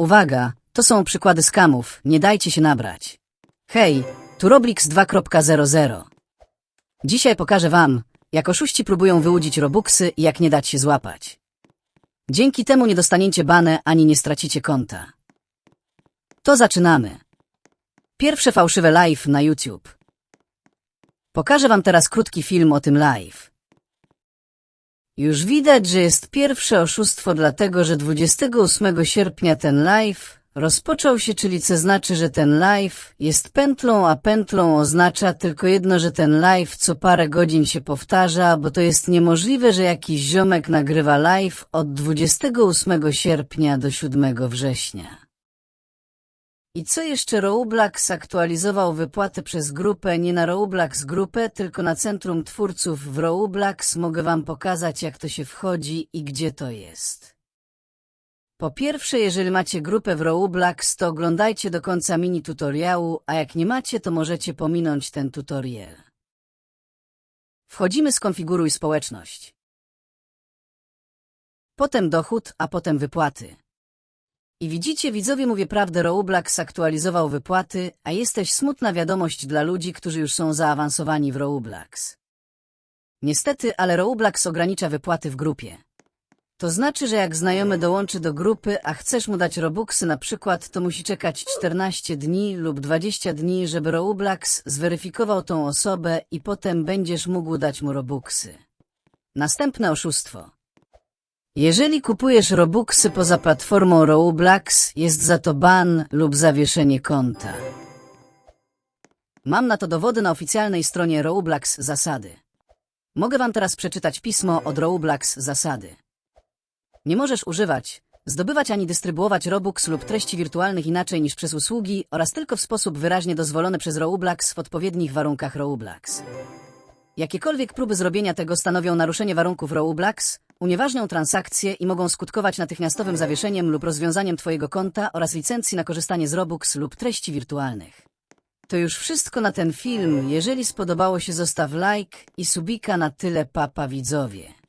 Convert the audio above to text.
Uwaga, to są przykłady skamów, nie dajcie się nabrać. Hej, tu Roblix 2.00. Dzisiaj pokażę wam, jak oszuści próbują wyłudzić robuxy i jak nie dać się złapać. Dzięki temu nie dostaniecie bane ani nie stracicie konta. To zaczynamy. Pierwsze fałszywe live na YouTube. Pokażę wam teraz krótki film o tym live. Już widać, że jest pierwsze oszustwo, dlatego że 28 sierpnia ten live rozpoczął się, czyli co znaczy, że ten live jest pętlą, a pętlą oznacza tylko jedno, że ten live co parę godzin się powtarza, bo to jest niemożliwe, że jakiś ziomek nagrywa live od 28 sierpnia do 7 września. I co jeszcze Roblox aktualizował wypłatę przez grupę, nie na Roblox grupę, tylko na Centrum Twórców w Roblox. Mogę wam pokazać, jak to się wchodzi i gdzie to jest. Po pierwsze, jeżeli macie grupę w Roblox, to oglądajcie do końca mini tutoriału, a jak nie macie, to możecie pominąć ten tutorial. Wchodzimy skonfiguruj społeczność. Potem dochód, a potem wypłaty. I widzicie, widzowie, mówię prawdę, Roblox aktualizował wypłaty, a jesteś smutna wiadomość dla ludzi, którzy już są zaawansowani w Roblox. Niestety, ale Roblox ogranicza wypłaty w grupie. To znaczy, że jak znajomy dołączy do grupy, a chcesz mu dać Robuxy na przykład, to musi czekać 14 dni lub 20 dni, żeby Roblox zweryfikował tą osobę i potem będziesz mógł dać mu Robuxy. Następne oszustwo. Jeżeli kupujesz Robuxy poza platformą Roblox, jest za to ban lub zawieszenie konta. Mam na to dowody na oficjalnej stronie Roblox Zasady. Mogę wam teraz przeczytać pismo od Roblox Zasady. Nie możesz używać, zdobywać ani dystrybuować Robux lub treści wirtualnych inaczej niż przez usługi oraz tylko w sposób wyraźnie dozwolony przez Roblox w odpowiednich warunkach Roblox. Jakiekolwiek próby zrobienia tego stanowią naruszenie warunków Roblox, unieważnią transakcje i mogą skutkować natychmiastowym zawieszeniem lub rozwiązaniem Twojego konta oraz licencji na korzystanie z Robux lub treści wirtualnych. To już wszystko na ten film. Jeżeli spodobało się, zostaw like i subika na tyle papa widzowie.